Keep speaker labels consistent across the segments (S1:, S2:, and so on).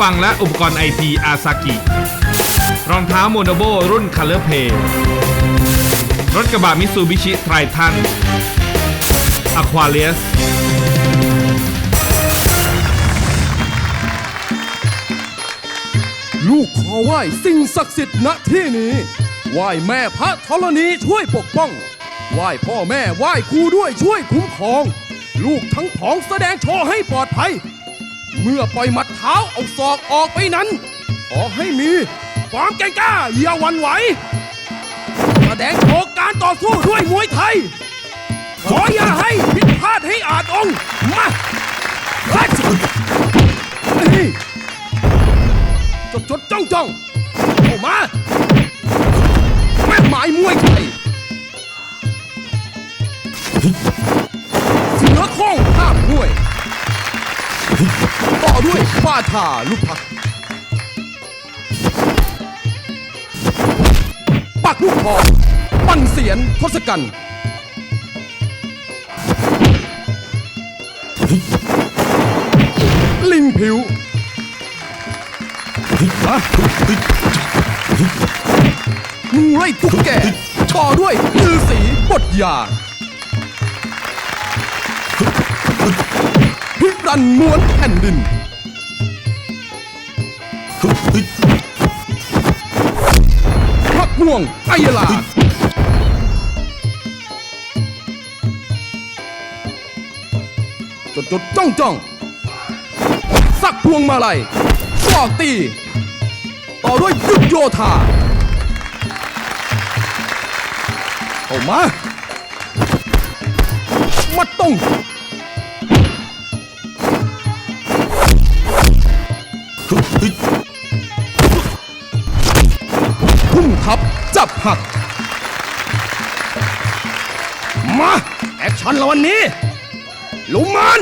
S1: ฟังและอุปกรณ์ไอทีอาซากิ รองเท้าโมโนโบรุ่น Color Play รถกระบะมิซูบิชิไททันอะควาเลียส
S2: ลูกขอไหว้สิ่งศักดิ์สิทธิ์ณที่นี้ไหว้แม่พระธรณีช่วยปกป้องไหว้พ่อแม่ไหว้ครูด้วยช่วยคุ้มครอง ลูกทั้งผองแสดงโชว์ให้ปลอดภัย เมื่อปล่อยหมัดเท้าเอาศอกออกไปนั้น ขอให้มีความแก่งกล้าอย่าหวั่นไหว แสดงโชว์การต่อสู้ด้วยมวยไทย ขออย่าให้ผิดพลาดให้อาจองค์มาฮัทนี่จดจดจ้องจ้องเข้ามาแม่หมายมวยไทยเสือโค้งข้ามมวย ต่อด้วยฟาทาลูกพัก ปักลูกคอปั่นเสียนทศกัณฐ์ลิงผิวงูไล่ตุ๊กแกต่อด้วยลือสีบทยา รันม้วนแผ่นดิน พักม่วงไอยลา จดจดจ้องจ้อง สักพวงมาลัยฟอกตี ต่อด้วยยุดโยธาเข้ามามาตรง หัก มา แอคชั่นล้ววันนี้ ลุมมัน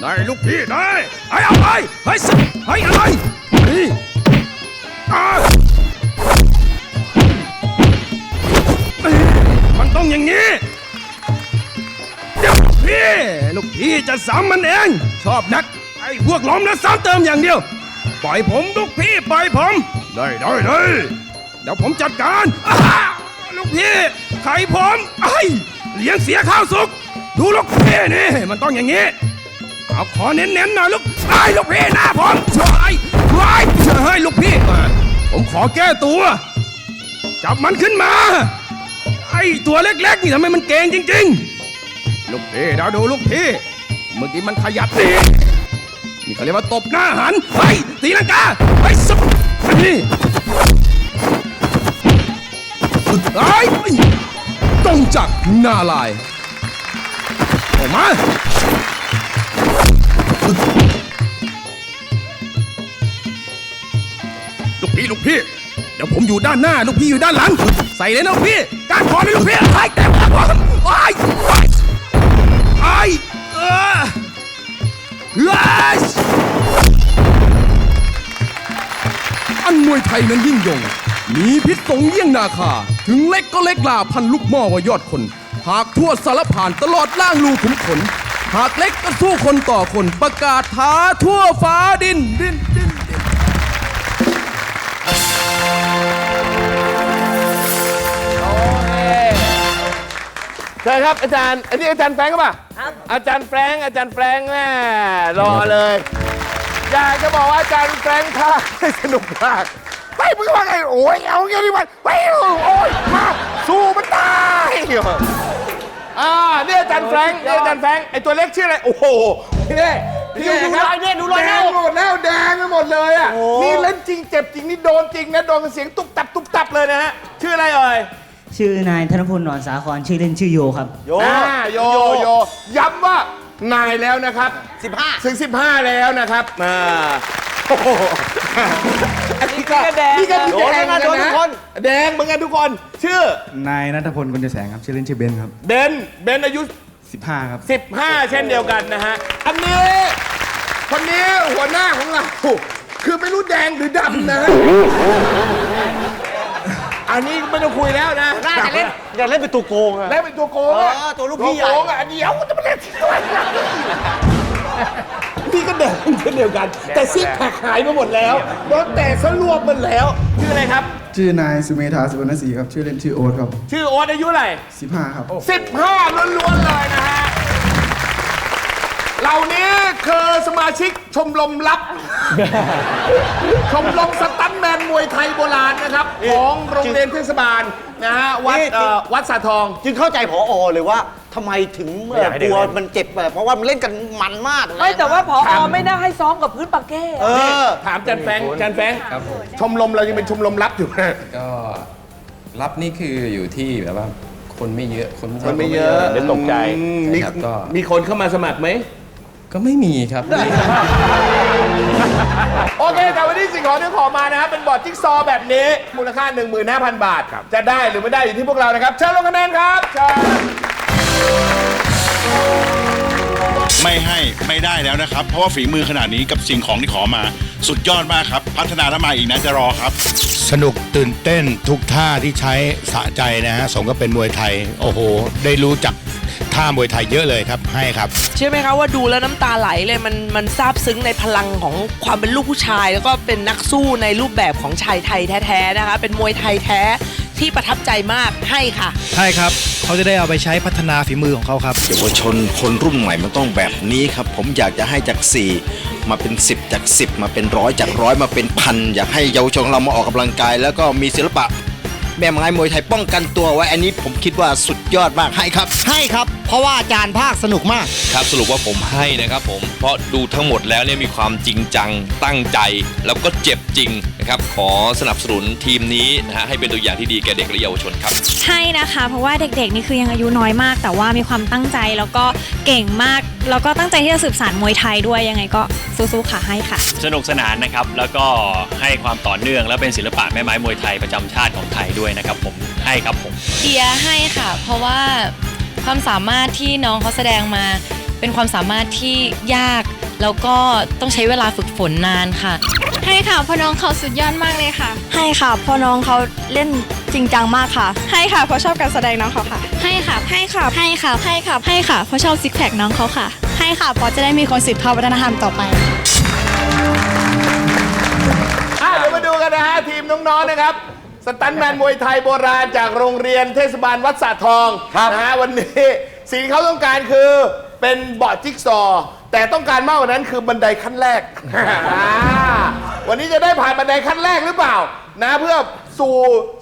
S2: ได้ลูกพี่ได้ให้เอาไปให้สิให้อะไรนี่อ่านี่มันต้องอย่างนี้เดี๋ยวลูกพี่ ลูกพี่จะซ้ำมันเอง ชอบนัก ไอ้พวกล้อมแล้วซ้ำเติมอย่างเดียว ปล่อยผมลูกพี่ ปล่อยผม ได้ได้ได้ เดี๋ยวผมจัดการอ้าลูกพี่ไข่ผมไอ้เลี้ยงเสียข้าวสุก ดูลูกพี่นี่มันต้องอย่างนี้ เอาขอเน้นๆหน่อยลูกไอ้ลูกพี่หน้าผมช่วยช่วยให้ลูกพี่ผมขอแก้ตัว จับมันขึ้นมา ไอ้ตัวเล็กๆนี่ทำไมมันเก่งจริง ๆ ลูกพี่เราดูลูกพี่ เมื่อกี้มันขยับตีนี่เขาเรียกว่าตบหน้าหันไปตีลังกาไปสุดอันนี้ ไอ้จงจักรหน้าลาย ออกมา ลูกพี่ลูกพี่ เดี๋ยวผมอยู่ด้านหน้า ลูกพี่อยู่ด้านหลัง ใส่เลยนะลูกพี่ การขอเลยลูกพี่ไอ้แต่ผมไอ้ไอ้ไอ้เอออันมวยไทยนั้นยิ่งยง มีพิษสงเยี่ยงนาคา ถึงเล็กก็เล็กลาพันลูกหม้อว่ายอดคน หากทั่วสารผ่านตลอดล่างลูขุมขน หากเล็กก็สู้คนต่อคนประกาศท้าทั่วฟ้าดินดินดินดิน
S3: เชิญครับอาจารย์อันนี้อาจารย์แฟรงค์ป่ะครับอาจารย์แฟรงค์อาจารย์แฟรงค์แม่รอเลย อยากจะบอกว่าอาจารย์แฟรงค์ท่าให้สนุกมาก ไปมึงว่าไงโอ้ยเอาไงดีวะไปโอ้ยมาสู้มันตายอ่านี่อาจารย์แฟรงค์นี่อาจารย์แฟรงค์ไอตัวเล็กชื่ออะไรโอ้โหนี่พี่ดูรอยเนี่ยดูรอยแดงหมดแล้วแดงไปหมดเลยอะนี่เล่นจริงเจ็บจริงนี่โดนจริงนะโดนเสียงตุบตับตุบตับเลยนะฮะชื่ออะไรเอ่ย
S4: ชื่อนายธนพลหนอนสาครชื่อเล่นชื่อโยครับ
S3: โยโยโยย้ำว่านายแล้วนะครับ 15 ถึง 15 แล้วนะครับอ่า โอ้โหอันนี้ก็แดงนี่ก็แดงนะทุกคน แดงเหมือนกันทุกคน ชื่อ
S5: นายนัทพลกุลแสงครับชื่อเล่นชื่อเบนครับ
S3: เบน เบนอายุ
S5: 15 ครับ
S3: 15 เช่นเดียวกันนะฮะ อันนี้คนนี้หัวหน้าของเรา คือไม่รู้แดงหรือดำนะฮะอันนี้ไม่ต้องคุยแล้วนะ
S6: น่าจะเล่นอยากเล่นเป็นตัวโกงอะ
S3: แล้วเป็นตัวโกงอะ
S6: เออตัวลูกพี่ใหญ่
S3: โกงอะเดี๋ยวจะมาเล่นที่ไหนล่ะ พี่ก็แดงเช่นเดียวกัน แต่ซิกแพคหายมาหมดแล้วโดนแต่สรวมมันแล้ว ชื่ออะไรครับ
S5: ชื่อนายสุเมธาสุวรรณศรีครับ ชื่อเล่นชื่อโอ๊ตครับ
S3: ชื่อโอ๊ตอายุอะไหร
S5: 15ครับ
S3: 15ล้วนๆเลยนะฮะ เหล่านี้ คือสมาชิกชมรมลับ ชมรมสตันแมนมวยไทยโบราณนะครับ ของโรงเรียนเทศบาลนะฮะวัด
S6: นี่
S3: เอ่อวัดสาทอง
S6: จึงเข้าใจผอเลยว่าทำไมถึงเอ่อกลัวมันเจ็บแบบเพราะว่ามันเล่นกันมันมาก
S7: ไม่แต่ว่าพอไม่น่าให้ซ้อมกับพื้นปาเก้
S6: เออ
S3: ถามจันแฟงจันแฟงชมรมเรายังเป็นชมรมลับอยู่นะ
S8: ก็รับนี่คืออยู่ที่แบบว่าคนไม่เยอะคน
S3: คนไม่เยอะ
S8: เดี๋ยวตกใจ
S3: อืมมี
S8: ครับก็
S3: มีคนเข้ามาสมัครไหม
S8: ก็ไม่มีครับ
S3: โอเค แต่วันนี้สิ่งของที่ขอมานะครับ เป็นบอร์ดจิ๊กซอว์แบบนี้ มูลค่า 15,000 บาท จะได้หรือไม่ได้อยู่ที่พวกเรานะครับ เชิญลงคะแนนครับเชิญ
S9: ไม่ให้ไม่ได้แล้วนะครับ เพราะว่าฝีมือขนาดนี้กับสิ่งของที่ขอมา สุดยอดมากครับ พัฒนาถ้ามาอีกนะจะรอครับ
S10: สนุกตื่นเต้นทุกท่าที่ใช้สะใจนะฮะสมก็เป็นมวยไทย โอ้โห ได้รู้จัก ท่ามวยไทยเยอะเลยครับให้ครับ
S7: เชื่อไหมคะว่าดูแล้วน้ำตาไหลเลยมันมันซาบซึ้งในพลังของความเป็นลูกผู้ชาย แล้วก็เป็นนักสู้ในรูปแบบของชายไทยแท้ๆนะคะ เป็นมวยไทยแท้ที่ประทับใจมากให้ค่ะ
S5: ใช่ครับ เขาจะได้เอาไปใช้พัฒนาฝีมือของเขาครับ
S11: เยาวชนคนรุ่นใหม่มันต้องแบบนี้ครับ ผมอยากจะให้จาก 4 มาเป็น 10 จาก 10 มาเป็นร้อยจากร้อยมาเป็นพันอยากให้เยาวชนของเรามาออกกำลังกาย แล้วก็มีศิลปะ แม่ไม้มวยไทยป้องกันตัวไว้อันนี้ผมคิดว่าสุดยอดมากให้ครับ
S6: ให้ครับ เพราะว่าอาจารย์ภาคสนุกมาก
S12: ครับสรุปว่าผมให้นะครับผมเพราะดูทั้งหมดแล้วเนี่ยมีความจริงจังตั้งใจ แล้วก็เจ็บจริงนะครับ ขอสนับสนุนทีมนี้นะฮะให้เป็นตัวอย่างที่ดีแก่เด็กและเยาวชนครับ
S13: ใช่นะคะ เพราะว่าเด็กๆนี่คือยังอายุน้อยมาก แต่ว่ามีความตั้งใจแล้วก็เก่งมาก แล้วก็ตั้งใจที่จะสืบสานมวยไทยด้วยยังไงก็สู้ๆค่ะให้ค่ะ
S12: สนุกสนานนะครับ แล้วก็ให้ความต่อเนื่อง และเป็นศิลปะแม่ไม้มวยไทยประจำชาติของไทยด้วยนะครับ ผมให้ครับผม
S13: เดียให้ค่ะ เพราะว่าความสามารถที่น้องเขาแสดงมาเป็นความสามารถที่ยาก แล้วก็ต้องใช้เวลาฝึกฝนนานค่ะ ให้ค่ะเพราะน้องเขาสุดยอดมากเลยค่ะ ให้ค่ะเพราะน้องเขาเล่น จริงจังมากค่ะ ให้ค่ะเพราะชอบการแสดงน้องเขาค่ะ ให้ค่ะ ให้ค่ะ ให้ค่ะ ให้ค่ะ ให้ค่ะ เพราะชอบซิกแพคน้องเขาค่ะ ให้ค่ะ เพราะจะได้มีคนสืบทอดวัฒนธรรมต่อไป
S3: อะเดี๋ยวมาดูกันนะฮะ ทีมน้องๆนะครับ สตันแมนมวยไทยโบราณจากโรงเรียนเทศบาลวัดสาทองนะฮะวันนี้สิ่งที่เขาต้องการคือเป็นบอร์ดจิ๊กซอว์แต่ต้องการมากกว่านั้นคือบันไดขั้นแรกอ่าวันนี้จะได้ผ่านบันไดขั้นแรกหรือเปล่า นะเพื่อสู่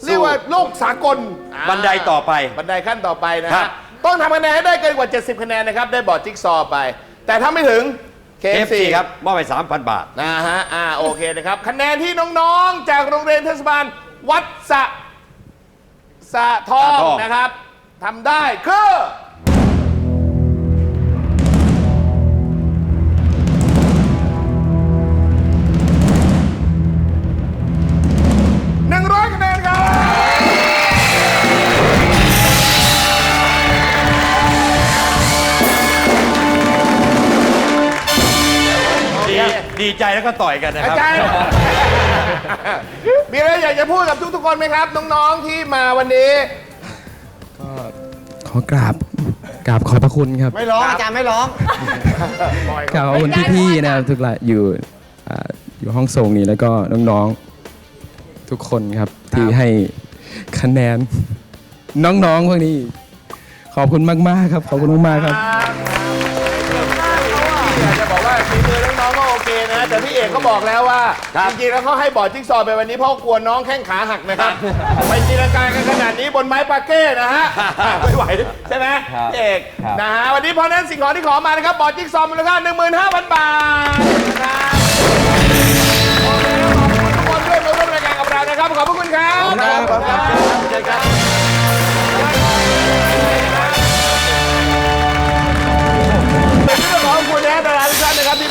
S3: เรียกว่าโลกสากลอ่า
S6: บันไดต่อไป
S3: บันไดขั้นต่อไปนะ
S6: ครั
S3: ฮะ
S6: บ
S3: ต้องทำคะแนนให้ได้เกินกว่า 70 คะแนนนะครับ ได้บอร์ดจิ๊กซอว์ไป แต่ถ้าไม่ถึง KFC
S6: ครับมอบไป 3,000 บาท
S3: นะฮะ อ่า โอเคนะครับ คะแนนที่น้องๆ จากโรงเรียนเทศบาล วัดสะสะทอง
S6: สะทอง
S3: นะครับทำได้คือ
S6: ดีใจแล้วก็ต่อยกันนะ
S3: อา
S6: ครับ
S3: จารย์ มีอะไรอยากจะพูดกับทุกๆคนไหมครับ น้องๆที่มาวันนี้
S5: ขอกราบกราบขอบพระคุณครับ
S6: ไม่ร้องอาจารย์ไม่ร้อง
S5: กราบขอบคุณพี่ๆนะครับทุกหลายอยู่อ่าอยู่ห้องส่งนี้แล้วก็น้องๆทุกคนครับที่ให้คะแนน น้องๆพวกนี้ ขอบคุณมากๆครับ ขอบคุณมากๆครับ
S3: อย น้องๆก็โอเคนะ แต่พี่เอกก็บอกแล้วว่า จริงๆแล้วเขาให้บอร์ดจิ๊กซอว์ไปวันนี้เพราะกลัวน้องแข้งขาหักนะครับ ไปจีนการกันขนาดนี้บนไม้ปาเก้นะฮะ ไม่ไหวใช่ไหมพี่เอกนะฮะวันนี้เพราะฉะนั้นสิ่งของที่ขอมานะครับบอร์ดจิ๊กซอว์มูลค่า15,000 บาทนะครับโอเคขอบคุณทุกคนด้วยมาร่วมรายการกับเรานะครับขอบพระคุณครับ
S6: ขอบคุณครับเจอกัน
S3: เป็น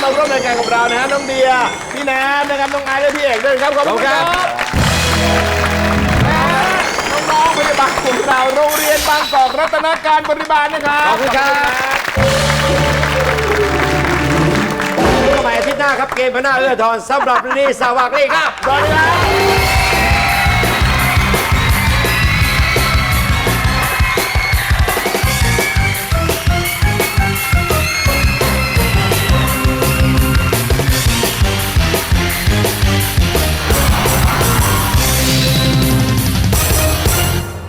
S3: มาร่วมรายการกับเรานะฮะน้องเดียพี่น้ำนะครับน้องไอซ์และพี่เอกด้วยนะครับขอบคุณครับและน้องๆพยาบาลของเราโรงเรียนบางกอกรัตนการบริบาลนะครับ
S6: ขอบคุณครับพบกันใหม่อาทิตย์หน้าครับเกมพน้าเอื้อทอนสำหรับวันนี้สวัสดีครับ
S3: สวัสดีครับ